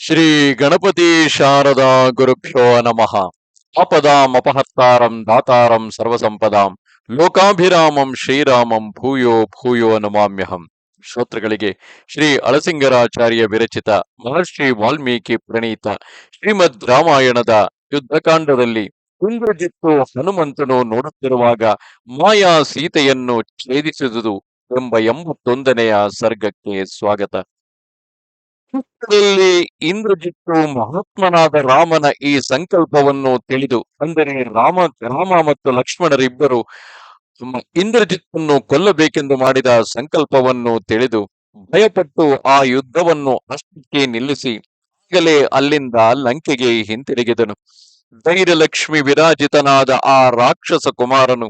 ಶ್ರೀ ಗಣಪತಿ ಶಾರದಾ ಗುರುಭ್ಯೋ ನಮಃ. ಅಪದಾಂ ಅಪಹರ್ತಾರಂ ದಾತಾರಂ ಸರ್ವಸಂಪದಾಂ ಲೋಕಾಭಿರಾಮಂ ಶ್ರೀರಾಮಂ ಭೂಯೋ ಭೂಯೋ ನಮಾಮ್ಯಹಂ. ಶ್ರೋತೃಗಳಿಗೆ ಶ್ರೀ ಅಳಸಿಂಗರಾಚಾರ್ಯ ವಿರಚಿತ ಮಹರ್ಷಿ ವಾಲ್ಮೀಕಿ ಪ್ರಣೀತ ಶ್ರೀಮದ್ ರಾಮಾಯಣದ ಯುದ್ಧಕಾಂಡದಲ್ಲಿ ಇಂದ್ರಜಿತ್ತು ಹನುಮಂತನು ನೋಡುತ್ತಿರುವಾಗ ಮಾಯಾ ಸೀತೆಯನ್ನು ಛೇದಿಸಿದುದು ಎಂಬ ಎಂಬತ್ತೊಂದನೆಯ ಸರ್ಗಕ್ಕೆ ಸ್ವಾಗತ. ಚಿತ್ರದಲ್ಲಿ ಇಂದ್ರಜಿತ್ತು ಮಹಾತ್ಮನಾದ ರಾಮನ ಈ ಸಂಕಲ್ಪವನ್ನು ತಿಳಿದು, ಅಂದರೆ ರಾಮ ರಾಮ ಮತ್ತು ಲಕ್ಷ್ಮಣರಿಬ್ಬರು ಇಂದ್ರಜಿತ್ತನ್ನು ಕೊಲ್ಲಬೇಕೆಂದು ಮಾಡಿದ ಸಂಕಲ್ಪವನ್ನು ತಿಳಿದು ಭಯಪಟ್ಟು ಆ ಯುದ್ಧವನ್ನು ಅಷ್ಟಕ್ಕೆ ನಿಲ್ಲಿಸಿ ಈಗಲೇ ಅಲ್ಲಿಂದ ಲಂಕೆಗೆ ಹಿಂತಿರುಗಿದನು. ಧೈರ್ಯಲಕ್ಷ್ಮಿ ವಿರಾಜಿತನಾದ ಆ ರಾಕ್ಷಸ ಕುಮಾರನು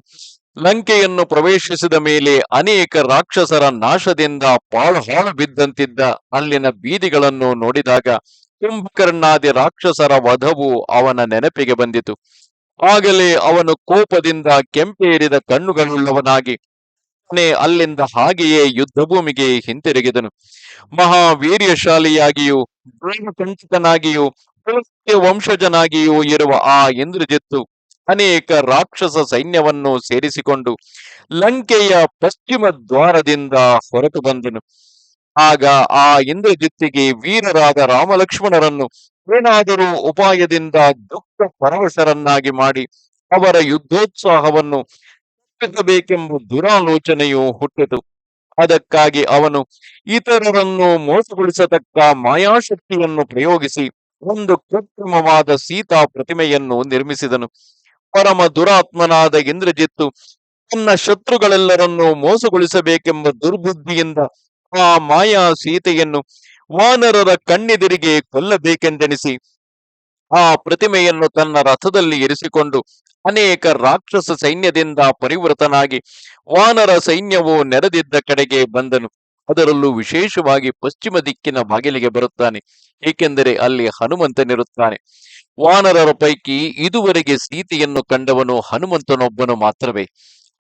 ಲಂಕೆಯನ್ನು ಪ್ರವೇಶಿಸಿದ ಮೇಲೆ ಅನೇಕ ರಾಕ್ಷಸರ ನಾಶದಿಂದ ಪಾಳು ಹಾಳು ಬಿದ್ದಂತಿದ್ದ ಅಲ್ಲಿನ ಬೀದಿಗಳನ್ನು ನೋಡಿದಾಗ ಕುಂಭಕರ್ಣಾದಿ ರಾಕ್ಷಸರ ವಧವು ಅವನ ನೆನಪಿಗೆ ಬಂದಿತು. ಆಗಲೇ ಅವನು ಕೋಪದಿಂದ ಕೆಂಪೇರಿದ ಕಣ್ಣುಗಳುಳ್ಳವನಾಗಿ ಅಲ್ಲಿಂದ ಹಾಗೆಯೇ ಯುದ್ಧಭೂಮಿಗೆ ಹಿಂತಿರುಗಿದನು. ಮಹಾವೀರ್ಯಶಾಲಿಯಾಗಿಯೂ ಪುಲಸ್ತ್ಯ ವಂಶಜನಾಗಿಯೂ ಇರುವ ಆ ಇಂದ್ರಜಿತ್ತು ಅನೇಕ ರಾಕ್ಷಸ ಸೈನ್ಯವನ್ನು ಸೇರಿಸಿಕೊಂಡು ಲಂಕೆಯ ಪಶ್ಚಿಮ ದ್ವಾರದಿಂದ ಹೊರಟು ಬಂದನು. ಆಗ ಆ ಇಂದ್ರಜಿತ್ತಿಗೆ ವೀರರಾದ ರಾಮಲಕ್ಷ್ಮಣರನ್ನು ಏನಾದರೂ ಉಪಾಯದಿಂದ ದುಃಖ ಪರವಶರನ್ನಾಗಿ ಮಾಡಿ ಅವರ ಯುದ್ಧೋತ್ಸಾಹವನ್ನು ತಪ್ಪಿಸಬೇಕೆಂಬ ದುರಾಲೋಚನೆಯು ಹುಟ್ಟಿತು. ಅದಕ್ಕಾಗಿ ಅವನು ಇತರರನ್ನು ಮೋಸಗೊಳಿಸತಕ್ಕ ಮಾಯಾಶಕ್ತಿಯನ್ನು ಪ್ರಯೋಗಿಸಿ ಒಂದು ಕೃತ್ರಿಮವಾದ ಸೀತಾ ಪ್ರತಿಮೆಯನ್ನು ನಿರ್ಮಿಸಿದನು. ಪರಮ ದುರಾತ್ಮನಾದ ಇಂದ್ರಜಿತ್ತು ತನ್ನ ಶತ್ರುಗಳೆಲ್ಲರನ್ನು ಮೋಸಗೊಳಿಸಬೇಕೆಂಬ ದುರ್ಬುದ್ಧಿಯಿಂದ ಆ ಮಾಯಾ ಸೀತೆಯನ್ನು ವಾನರರ ಕಣ್ಣೆದಿರಿಗೆ ಕೊಲ್ಲಬೇಕೆಂದೆನಿಸಿ ಆ ಪ್ರತಿಮೆಯನ್ನು ತನ್ನ ರಥದಲ್ಲಿ ಇರಿಸಿಕೊಂಡು ಅನೇಕ ರಾಕ್ಷಸ ಸೈನ್ಯದಿಂದ ಪರಿವೃತನಾಗಿ ವಾನರ ಸೈನ್ಯವು ನೆರೆದಿದ್ದ ಕಡೆಗೆ ಬಂದನು. ಅದರಲ್ಲೂ ವಿಶೇಷವಾಗಿ ಪಶ್ಚಿಮ ದಿಕ್ಕಿನ ಬಾಗಿಲಿಗೆ ಬರುತ್ತಾನೆ, ಏಕೆಂದರೆ ಅಲ್ಲಿ ಹನುಮಂತನಿರುತ್ತಾನೆ. ವಾನರರ ಪೈಕಿ ಇದುವರೆಗೆ ಸೀತೆಯನ್ನು ಕಂಡವನು ಹನುಮಂತನೊಬ್ಬನು ಮಾತ್ರವೇ.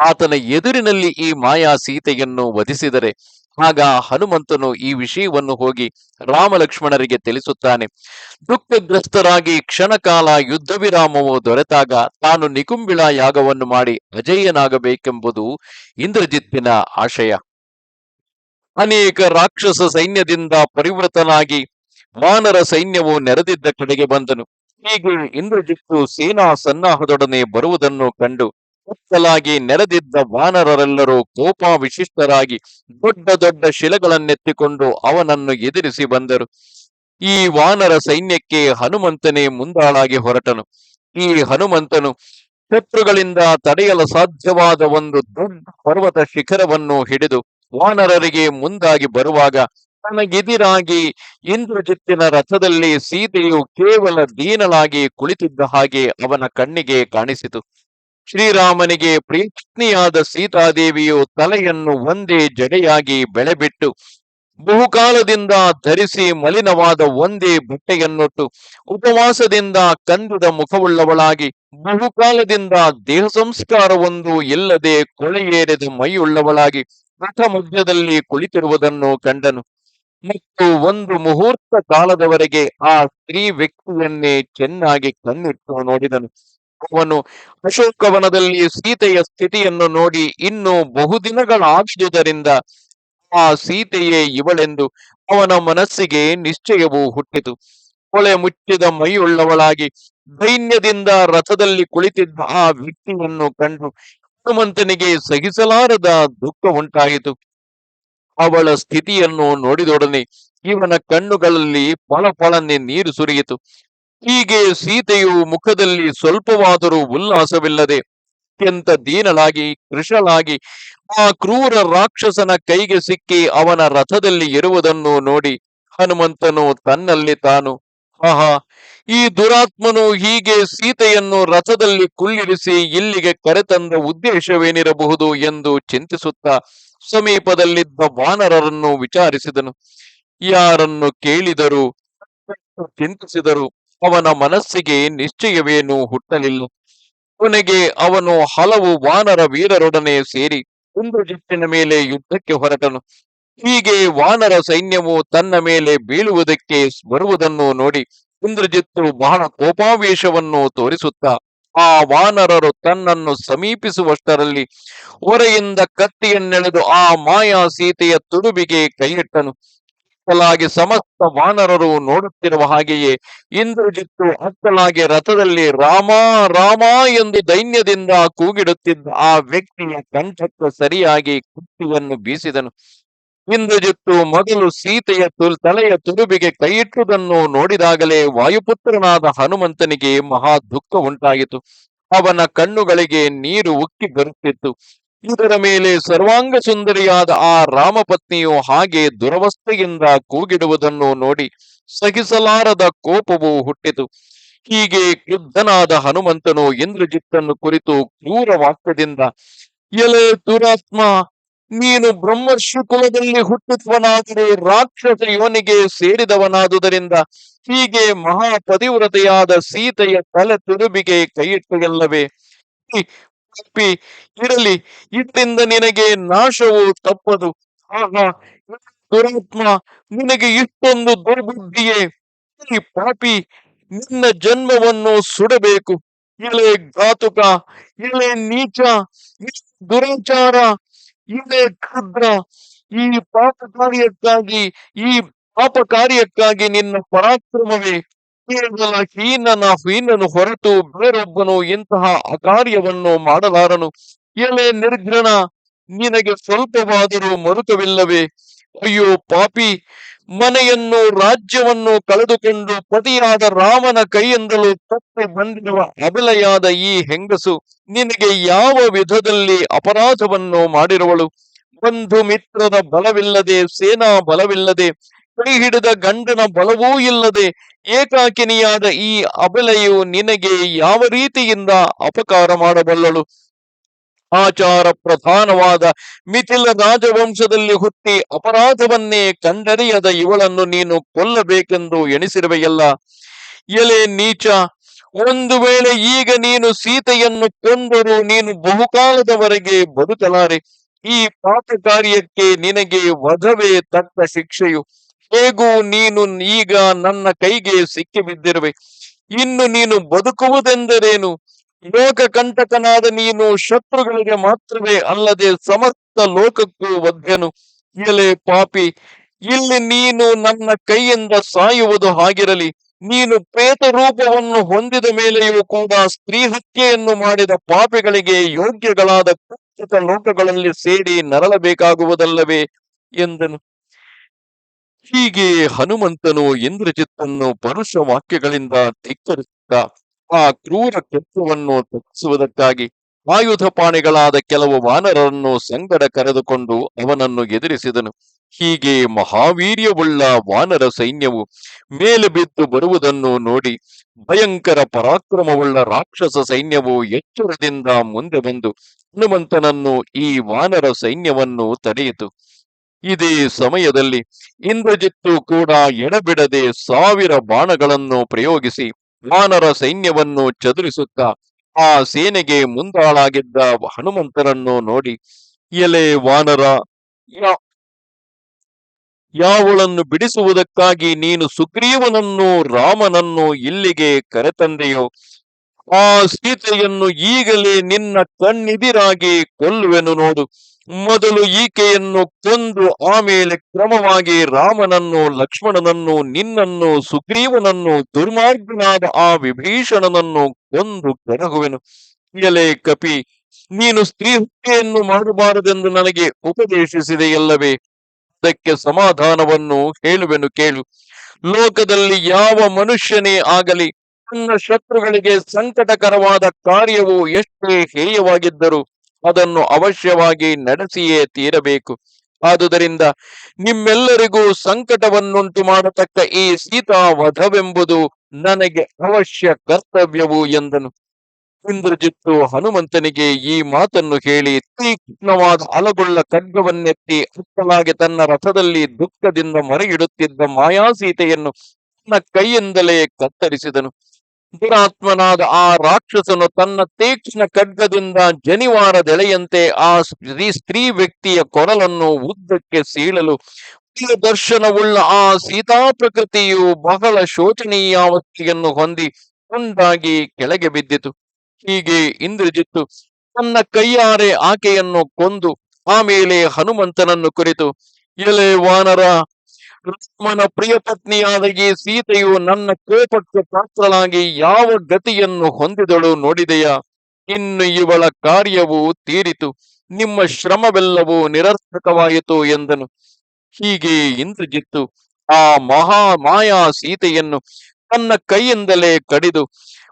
ಆತನ ಎದುರಿನಲ್ಲಿ ಈ ಮಾಯಾ ಸೀತೆಯನ್ನು ವಧಿಸಿದರೆ, ಆಗ ಹನುಮಂತನು ಈ ವಿಷಯವನ್ನು ಹೋಗಿ ರಾಮಲಕ್ಷ್ಮಣರಿಗೆ ತಿಳಿಸುತ್ತಾನೆ. ದುಃಖಗ್ರಸ್ತರಾಗಿ ಕ್ಷಣಕಾಲ ಯುದ್ಧ ವಿರಾಮವು ದೊರೆತಾಗ ತಾನು ನಿಕುಂಬಿಳ ಯಾಗವನ್ನು ಮಾಡಿ ಅಜಯ್ಯನಾಗಬೇಕೆಂಬುದು ಇಂದ್ರಜಿತ್ತಿನ ಆಶಯ. ಅನೇಕ ರಾಕ್ಷಸ ಸೈನ್ಯದಿಂದ ಪರಿವೃತನಾಗಿ ವಾನರ ಸೈನ್ಯವು ನೆರೆದಿದ್ದ ಕಡೆಗೆ ಬಂದನು. ಹೀಗೆ ಇಂದ್ರಜಿತ್ತು ಸೇನಾ ಸನ್ನಾಹದೊಡನೆ ಬರುವುದನ್ನು ಕಂಡು ಕತ್ತಲಾಗಿ ನೆರೆದಿದ್ದ ವಾನರರೆಲ್ಲರೂ ಕೋಪ ವಿಶಿಷ್ಟರಾಗಿ ದೊಡ್ಡ ದೊಡ್ಡ ಶಿಲೆಗಳನ್ನೆತ್ತಿಕೊಂಡು ಅವನನ್ನು ಎದುರಿಸಿ ಬಂದರು. ಈ ವಾನರ ಸೈನ್ಯಕ್ಕೆ ಹನುಮಂತನೇ ಮುಂದಾಳಾಗಿ ಹೊರಟನು. ಈ ಹನುಮಂತನು ಶತ್ರುಗಳಿಂದ ತಡೆಯಲು ಸಾಧ್ಯವಾದ ಒಂದು ದೊಡ್ಡ ಪರ್ವತ ಶಿಖರವನ್ನು ಹಿಡಿದು ವಾನರರಿಗೆ ಮುಂದಾಗಿ ಬರುವಾಗ ತನಗೆದಿರಾಗಿ ಇಂದ್ರಜಿತ್ತಿನ ರಥದಲ್ಲಿ ಸೀತೆಯು ಕೇವಲ ದೀನಲಾಗಿ ಕುಳಿತಿದ್ದ ಹಾಗೆ ಅವನ ಕಣ್ಣಿಗೆ ಕಾಣಿಸಿತು. ಶ್ರೀರಾಮನಿಗೆ ಪ್ರೀತ್ನಿಯಾದ ಸೀತಾದೇವಿಯು ತಲೆಯನ್ನು ಒಂದೇ ಜಡೆಯಾಗಿ ಬೆಳೆಬಿಟ್ಟು ಬಹುಕಾಲದಿಂದ ಧರಿಸಿ ಮಲಿನವಾದ ಒಂದೇ ಬಟ್ಟೆಯನ್ನೊಟ್ಟು ಉಪವಾಸದಿಂದ ಕಂದದ ಮುಖವುಳ್ಳವಳಾಗಿ ಬಹುಕಾಲದಿಂದ ದೇಹ ಸಂಸ್ಕಾರವೊಂದು ಇಲ್ಲದೆ ಕೊಳೆಯೇರಿದ ಮೈಯುಳ್ಳವಳಾಗಿ ರಥ ಮಧ್ಯದಲ್ಲಿ ಕುಳಿತಿರುವುದನ್ನು ಕಂಡನು. ಮತ್ತು ಒಂದು ಮುಹೂರ್ತ ಕಾಲದವರೆಗೆ ಆ ಸ್ತ್ರೀ ವ್ಯಕ್ತಿಯನ್ನೇ ಚೆನ್ನಾಗಿ ಕಣ್ಣಿಟ್ಟು ನೋಡಿದನು. ಅವನು ಅಶೋಕವನದಲ್ಲಿ ಸೀತೆಯ ಸ್ಥಿತಿಯನ್ನು ನೋಡಿ ಇನ್ನು ಬಹುದಿನಗಳಾಗಿದುದರಿಂದ ಆ ಸೀತೆಯೇ ಇವಳೆಂದು ಅವನ ಮನಸ್ಸಿಗೆ ನಿಶ್ಚಯವೂ ಹುಟ್ಟಿತು. ಕೊಳೆ ಮುಚ್ಚಿದ ಮೈಯುಳ್ಳವಳಾಗಿ ದೈನ್ಯದಿಂದ ರಥದಲ್ಲಿ ಕುಳಿತಿದ್ದ ಆ ವ್ಯಕ್ತಿಯನ್ನು ಕಂಡು ಹನುಮಂತನಿಗೆ ಸಹಿಸಲಾರದ ದುಃಖ ಉಂಟಾಯಿತು. ಅವಳ ಸ್ಥಿತಿಯನ್ನು ನೋಡಿದೊಡನೆ ಇವನ ಕಣ್ಣುಗಳಲ್ಲಿ ಫಳಫಳನೆ ನೀರು ಸುರಿಯಿತು. ಹೀಗೆ ಸೀತೆಯು ಮುಖದಲ್ಲಿ ಸ್ವಲ್ಪವಾದರೂ ಉಲ್ಲಾಸವಿಲ್ಲದೆ ಅತ್ಯಂತ ದೀನಳಾಗಿ, ಕೃಶಳಾಗಿ ಆ ಕ್ರೂರ ರಾಕ್ಷಸನ ಕೈಗೆ ಸಿಕ್ಕಿ ಅವನ ರಥದಲ್ಲಿ ಇರುವುದನ್ನು ನೋಡಿ ಹನುಮಂತನು ತನ್ನಲ್ಲಿ ತಾನು, ಆಹಾ, ಈ ದುರಾತ್ಮನು ಹೀಗೆ ಸೀತೆಯನ್ನು ರಥದಲ್ಲಿ ಕುಳ್ಳಿರಿಸಿ ಇಲ್ಲಿಗೆ ಕರೆತಂದ ಉದ್ದೇಶವೇನಿರಬಹುದು? ಎಂದು ಚಿಂತಿಸುತ್ತಾ ಸಮೀಪದಲ್ಲಿದ್ದ ವಾನರರನ್ನು ವಿಚಾರಿಸಿದನು. ಯಾರನ್ನು ಕೇಳಿದರು ಚಿಂತಿಸಿದರು. ಅವನ ಮನಸ್ಸಿಗೆ ನಿಶ್ಚಯವೇನು ಹುಟ್ಟಲಿಲ್ಲ. ಕೊನೆಗೆ ಅವನು ಹಲವು ವಾನರ ವೀರರೊಡನೆ ಸೇರಿ ಇಂದ್ರಜಿತ್ತಿನ ಮೇಲೆ ಯುದ್ಧಕ್ಕೆ ಹೊರಟನು. ಹೀಗೆ ವಾನರ ಸೈನ್ಯವು ತನ್ನ ಮೇಲೆ ಬೀಳುವುದಕ್ಕೆ ಬರುವುದನ್ನು ನೋಡಿ ಇಂದ್ರಜಿತ್ತು ಬಹಳ ಕೋಪಾವೇಶವನ್ನು ತೋರಿಸುತ್ತಾ ಆ ವಾನರರು ತನ್ನನ್ನು ಸಮೀಪಿಸುವಷ್ಟರಲ್ಲಿ ಹೊರೆಯಿಂದ ಕತ್ತಿಯನ್ನೆಳೆದು ಆ ಮಾಯಾ ಸೀತೆಯ ತುಡುಬಿಗೆ ಕೈಯಿಟ್ಟನು. ಅಕ್ಕಲಾಗಿ ಸಮಸ್ತ ವಾನರರು ನೋಡುತ್ತಿರುವ ಹಾಗೆಯೇ ಇಂದ್ರಜಿತ್ತು ಅಕ್ಕಲಾಗಿ ರಥದಲ್ಲಿ ರಾಮ ರಾಮ ಎಂದು ದೈನ್ಯದಿಂದ ಕೂಗಿಡುತ್ತಿದ್ದ ಆ ವ್ಯಕ್ತಿಯ ಕಂಠಕ್ಕೆ ಸರಿಯಾಗಿ ಕುತ್ತಿಯನ್ನು ಬೀಸಿದನು. ಇಂದ್ರಜಿತ್ತು ಮೊದಲು ಸೀತೆಯ ತುಲ್, ತಲೆಯ ತುರುಬಿಗೆ ಕೈಯಿಟ್ಟುದನ್ನು ನೋಡಿದಾಗಲೇ ವಾಯುಪುತ್ರನಾದ ಹನುಮಂತನಿಗೆ ಮಹಾ ದುಃಖ ಉಂಟಾಯಿತು. ಅವನ ಕಣ್ಣುಗಳಿಗೆ ನೀರು ಉಕ್ಕಿ ಬರುತ್ತಿತ್ತು. ಇದರ ಮೇಲೆ ಸರ್ವಾಂಗ ಸುಂದರಿಯಾದ ಆ ರಾಮಪತ್ನಿಯು ಹಾಗೆ ದುರವಸ್ಥೆಯಿಂದ ಕೂಗಿಡುವುದನ್ನು ನೋಡಿ ಸಹಿಸಲಾರದ ಕೋಪವು ಹುಟ್ಟಿತು. ಹೀಗೆ ಕ್ರುದ್ಧನಾದ ಹನುಮಂತನು ಇಂದ್ರಜಿತ್ತನ್ನು ಕುರಿತು ಕ್ರೂರ ವಾಕ್ಯದಿಂದ, ಎಲೆ ದುರಾತ್ಮ ನೀನು ಬ್ರಹ್ಮರ್ಷಿ ಕುಲದಲ್ಲಿ ಹುಟ್ಟುತ್ತವನಾದರೆ ರಾಕ್ಷಸ ಯೋನಿಗೆ ಸೇರಿದವನಾದುದರಿಂದ ಹೀಗೆ ಮಹಾ ಪತಿವ್ರತೆಯಾದ ಸೀತೆಯ ತಲೆ ತುರುಬಿಗೆ ಕೈಯಿಟ್ಟುಗೆಲ್ಲವೇ ಪಾಪಿ ಇರಲಿ ಇದರಿಂದ ನಿನಗೆ ನಾಶವು ತಪ್ಪದು. ಆಹಾ, ದುರಾತ್ಮ, ನಿನಗೆ ಇಷ್ಟೊಂದು ದುರ್ಬುದ್ಧಿಯೇ. ಈ ಪಾಪಿ ನಿನ್ನ ಜನ್ಮವನ್ನು ಸುಡಬೇಕು. ಇಲೆ ಘಾತುಕ ಇಲೆ ನೀಚ ದುರಾಚಾರ ಇಳೆ ಕ್ಷುದ್ರ. ಈ ಪಾಪ ಕಾರ್ಯಕ್ಕಾಗಿ ಈ ಪಾಪ ಕಾರ್ಯಕ್ಕಾಗಿ ನಿನ್ನ ಪರಾಕ್ರಮವೇ. ಕೇವಲ ಹೀನನ ಹೀನನು ಹೊರತು ಬೇರೊಬ್ಬನು ಇಂತಹ ಅಕಾರ್ಯವನ್ನು ಮಾಡಲಾರನು. ಎಲೆ ನಿರ್ಘ್ರಣ ನಿನಗೆ ಸ್ವಲ್ಪವಾದರೂ ಮರುಕವಿಲ್ಲವೇ. ಅಯ್ಯೋ ಪಾಪಿ ಮನೆಯನ್ನು, ರಾಜ್ಯವನ್ನು ಕಳೆದುಕೊಂಡು ಪತಿಯಾದ ರಾಮನ ಕೈಯಿಂದಲೂ ತಪ್ಪಿ ಬಂದಿರುವ ಅಬಲೆಯಾದ ಈ ಹೆಂಗಸು ನಿನಗೆ ಯಾವ ವಿಧದಲ್ಲಿ ಅಪರಾಧವನ್ನು ಮಾಡಿರುವಳು? ಬಂಧು ಮಿತ್ರದ ಬಲವಿಲ್ಲದೆ, ಸೇನಾ ಬಲವಿಲ್ಲದೆ, ಕೈ ಹಿಡಿದ ಗಂಡನ ಬಲವೂ ಇಲ್ಲದೆ, ಏಕಾಕಿನಿಯಾದ ಈ ಅಬಲೆಯು ನಿನಗೆ ಯಾವ ರೀತಿಯಿಂದ ಅಪಕಾರ ಮಾಡಬಲ್ಲಳು? ಆಚಾರ ಪ್ರಧಾನವಾದ ಮಿಥಿಲ ರಾಜವಂಶದಲ್ಲಿ ಹುಟ್ಟಿ ಅಪರಾಧವನ್ನೇ ಕಂಡರಿಯದ ಇವಳನ್ನು ನೀನು ಕೊಲ್ಲಬೇಕೆಂದು ಎಣಿಸಿರುವೆಯಲ್ಲ. ಎಲೆ ನೀಚ, ಒಂದು ವೇಳೆ ಈಗ ನೀನು ಸೀತೆಯನ್ನು ಕೊಂದರೂ ನೀನು ಬಹುಕಾಲದವರೆಗೆ ಬದುಕಲಾರೆ. ಈ ಪಾಪ ಕಾರ್ಯಕ್ಕೆ ನಿನಗೆ ವಧವೇ ತಕ್ಕ ಶಿಕ್ಷೆಯು. ಹೇಗೂ ನೀನು ಈಗ ನನ್ನ ಕೈಗೆ ಸಿಕ್ಕಿಬಿದ್ದಿರುವೆ. ಇನ್ನು ನೀನು ಬದುಕುವುದೆಂದರೇನು? ಲೋಕ ಕಂಟಕನಾದ ನೀನು ಶತ್ರುಗಳಿಗೆ ಮಾತ್ರವೇ ಅಲ್ಲದೆ ಸಮಸ್ತ ಲೋಕಕ್ಕೂ ವಧ್ಯನು. ಎಲೆ ಪಾಪಿ, ಇಲ್ಲಿ ನೀನು ನನ್ನ ಕೈಯಿಂದ ಸಾಯುವುದು ಹಾಗಿರಲಿ. ನೀನು ಪ್ರೇತ ರೂಪವನ್ನು ಹೊಂದಿದ ಮೇಲೆಯೂ ಕೂಡ ಸ್ತ್ರೀ ಹತ್ಯೆಯನ್ನು ಮಾಡಿದ ಪಾಪಿಗಳಿಗೆ ಯೋಗ್ಯಗಳಾದ ಕುಚಿತ ಲೋಕಗಳಲ್ಲಿ ಸೇರಿ ನರಳಬೇಕಾಗುವುದಲ್ಲವೇ ಎಂದನು. ಹೀಗೆ ಹನುಮಂತನು ಇಂದ್ರಜಿತ್ತನ್ನು ಪರುಷ ವಾಕ್ಯಗಳಿಂದ ಧಿಕ್ಕರಿಸಿದ ಆ ಕ್ರೂರ ಕೃತ್ಯವನ್ನು ತಪ್ಪಿಸುವುದಕ್ಕಾಗಿ ಆಯುಧ ಪಾಣಿಗಳಾದ ಕೆಲವು ವಾನರರನ್ನು ಸಂಗಡ ಕರೆದುಕೊಂಡು ಅವನನ್ನು ಎದುರಿಸಿದನು. ಹೀಗೆ ಮಹಾವೀರ್ಯವುಳ್ಳ ವಾನರ ಸೈನ್ಯವು ಮೇಲೆ ಬಿದ್ದು ಬರುವುದನ್ನು ನೋಡಿ ಭಯಂಕರ ಪರಾಕ್ರಮವುಳ್ಳ ರಾಕ್ಷಸ ಸೈನ್ಯವು ಎಚ್ಚರದಿಂದ ಮುಂದೆ ಬಂದು ಹನುಮಂತನನ್ನು ಈ ವಾನರ ಸೈನ್ಯವನ್ನು ತಡೆಯಿತು. ಇದೇ ಸಮಯದಲ್ಲಿ ಇಂದ್ರಜಿತ್ತು ಕೂಡ ಎಡಬಿಡದೆ ಸಾವಿರ ಬಾಣಗಳನ್ನು ಪ್ರಯೋಗಿಸಿ ವಾನರ ಸೈನ್ಯವನ್ನು ಚದುರಿಸುತ್ತಾ ಆ ಸೇನೆಗೆ ಮುಂದಾಳಾಗಿದ್ದ ಹನುಮಂತರನ್ನು ನೋಡಿ, ಎಲೆ ವಾನರ ಯಾವಳನ್ನು ಬಿಡಿಸುವುದಕ್ಕಾಗಿ ನೀನು ಸುಗ್ರೀವನನ್ನು ರಾಮನನ್ನು ಇಲ್ಲಿಗೆ ಕರೆತಂದೆಯೋ, ಆ ಸೀತೆಯನ್ನು ಈಗಲೇ ನಿನ್ನ ಕಣ್ಣಿದಿರಾಗಿ ಕೊಲ್ಲುವೆನು ನೋಡು. ಮೊದಲು ಈಕೆಯನ್ನು ಕೊಂದು ಆಮೇಲೆ ಕ್ರಮವಾಗಿ ರಾಮನನ್ನು ಲಕ್ಷ್ಮಣನನ್ನು ನಿನ್ನನ್ನು ಸುಗ್ರೀವನನ್ನು ದುರ್ಮಾರ್ಗನಾದ ಆ ವಿಭೀಷಣನನ್ನು ಕೊಂದು ಕರಗುವೆನು. ಎಲೆ ಕಪಿ, ನೀನು ಸ್ತ್ರೀ ಹತ್ಯೆಯನ್ನು ಮಾಡಬಾರದೆಂದು ನನಗೆ ಉಪದೇಶಿಸಿದೆಯಲ್ಲವೇ? ಅದಕ್ಕೆ ಸಮಾಧಾನವನ್ನು ಹೇಳುವೆನು ಕೇಳು. ಲೋಕದಲ್ಲಿ ಯಾವ ಮನುಷ್ಯನೇ ಆಗಲಿ, ತನ್ನ ಶತ್ರುಗಳಿಗೆ ಸಂಕಟಕರವಾದ ಕಾರ್ಯವು ಎಷ್ಟೇ ಹೇಯವಾಗಿದ್ದರೂ ಅದನ್ನು ಅವಶ್ಯವಾಗಿ ನಡೆಸಿಯೇ ತೀರಬೇಕು. ಆದುದರಿಂದ ನಿಮ್ಮೆಲ್ಲರಿಗೂ ಸಂಕಟವನ್ನುಂಟು ಮಾಡತಕ್ಕ ಈ ಸೀತಾ ವಧವೆಂಬುದು ನನಗೆ ಅವಶ್ಯ ಕರ್ತವ್ಯವು ಎಂದನು. ಇಂದ್ರಜಿತ್ತು ಹನುಮಂತನಿಗೆ ಈ ಮಾತನ್ನು ಹೇಳಿ ತೀಕ್ಷ್ಣವಾದ ಅಲಗುಳ್ಳ ಖಡ್ಗವನ್ನೆತ್ತಿ ಅತ್ತಲಾಗಿ ತನ್ನ ರಥದಲ್ಲಿ ದುಃಖದಿಂದ ಮರೆಯಿಡುತ್ತಿದ್ದ ಮಾಯಾಸೀತೆಯನ್ನು ತನ್ನ ಕೈಯಿಂದಲೇ ಕತ್ತರಿಸಿದನು. ದುರಾತ್ಮನಾದ ಆ ರಾಕ್ಷಸನು ತನ್ನ ತೀಕ್ಷ್ಣ ಖಡ್ಗದಿಂದ ಜನಿವಾರದೆಳೆಯಂತೆ ಆ ಸ್ತ್ರೀ ಸ್ತ್ರೀ ವ್ಯಕ್ತಿಯ ಕೊರಲನ್ನು ಉದ್ದಕ್ಕೆ ಸೀಳಲು ದರ್ಶನವುಳ್ಳ ಆ ಸೀತಾ ಪ್ರಕೃತಿಯು ಬಹಳ ಶೋಚನೀಯಾವಸ್ಥೆಯನ್ನು ಹೊಂದಿ ಒಂದಾಗಿ ಕೆಳಗೆ ಬಿದ್ದಿತು. ಹೀಗೆ ಇಂದ್ರಜಿತ್ತು ತನ್ನ ಕೈಯಾರೆ ಆಕೆಯನ್ನು ಕೊಂದು ಆಮೇಲೆ ಹನುಮಂತನನ್ನು ಕುರಿತು, ಎಲೆ ವಾನರ ರಾಮನ ಪ್ರಿಯ ಪತ್ನಿಯಾದ ಈ ಸೀತೆಯು ನನ್ನ ಕೋಪಕ್ಕೆ ಪಾತ್ರಳಾಗಿ ಯಾವ ಗತಿಯನ್ನು ಹೊಂದಿದಳು ನೋಡಿದೆಯಾ? ಇನ್ನು ಇವಳ ಕಾರ್ಯವು ತೀರಿತು. ನಿಮ್ಮ ಶ್ರಮವೆಲ್ಲವೂ ನಿರರ್ಥಕವಾಯಿತು ಎಂದನು. ಹೀಗೆ ಇಂದ್ರಜಿತ್ತು. ಆ ಮಹಾ ಮಾಯಾ ಸೀತೆಯನ್ನು ತನ್ನ ಕೈಯಿಂದಲೇ ಕಡಿದು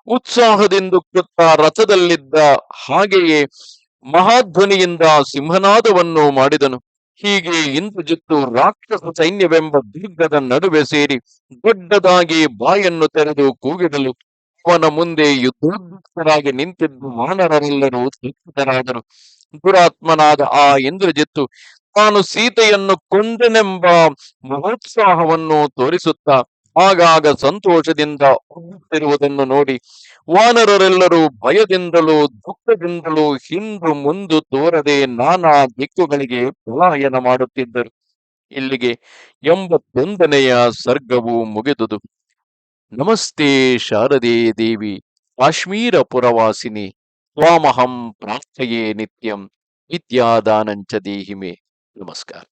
ಉತ್ಸಾಹದಿಂದ ಕೃತ್ತ ರಥದಲ್ಲಿದ್ದ ಹಾಗೆಯೇ ಮಹಾಧ್ವನಿಯಿಂದ ಸಿಂಹನಾದವನ್ನು ಮಾಡಿದನು. ಹೀಗೆ ಇಂದ್ರಜಿತ್ತು ರಾಕ್ಷಸ ಸೈನ್ಯವೆಂಬ ದುರ್ಗದ ನಡುವೆ ಸೇರಿ ದೊಡ್ಡದಾಗಿ ಬಾಯನ್ನು ತೆರೆದು ಕೂಗಿದಲು ಅವನ ಮುಂದೆ ಯುದ್ಧೋದ್ಯುಕ್ತರಾಗಿ ನಿಂತಿದ್ದ ಮಾನರರೆಲ್ಲರೂ ಸುಖಿತರಾದರು ದುರಾತ್ಮನಾದ ಆ ಇಂದ್ರಜಿತ್ತು ತಾನು ಸೀತೆಯನ್ನು ಕೊಂದನೆಂಬ ಮಹೋತ್ಸಾಹವನ್ನು ತೋರಿಸುತ್ತಾ ಆಗಾಗ ಸಂತೋಷದಿಂದ ಹೋಗುತ್ತಿರುವುದನ್ನು ನೋಡಿ ವಾನರರೆಲ್ಲರೂ ಭಯದಿಂದಲೂ ದುಃಖದಿಂದಲೂ ಹಿಂದು ಮುಂದು ತೋರದೆ ನಾನಾ ದಿಕ್ಕುಗಳಿಗೆ ಪಲಾಯನ ಮಾಡುತ್ತಿದ್ದರು. ಇಲ್ಲಿಗೆ ಎಂಬತ್ತೊಂದನೆಯ ಸರ್ಗವು ಮುಗಿದುದು. ನಮಸ್ತೆ ಶಾರದೆ ದೇವಿ ಕಾಶ್ಮೀರ ಪುರವಾಸಿನಿ ತ್ವಾಮಹಂ ಪ್ರಾರ್ಥೆಯೇ ನಿತ್ಯಂ ವಿದ್ಯಾದಾನಂಚ ದೇಹಿಮೆ. ನಮಸ್ಕಾರ.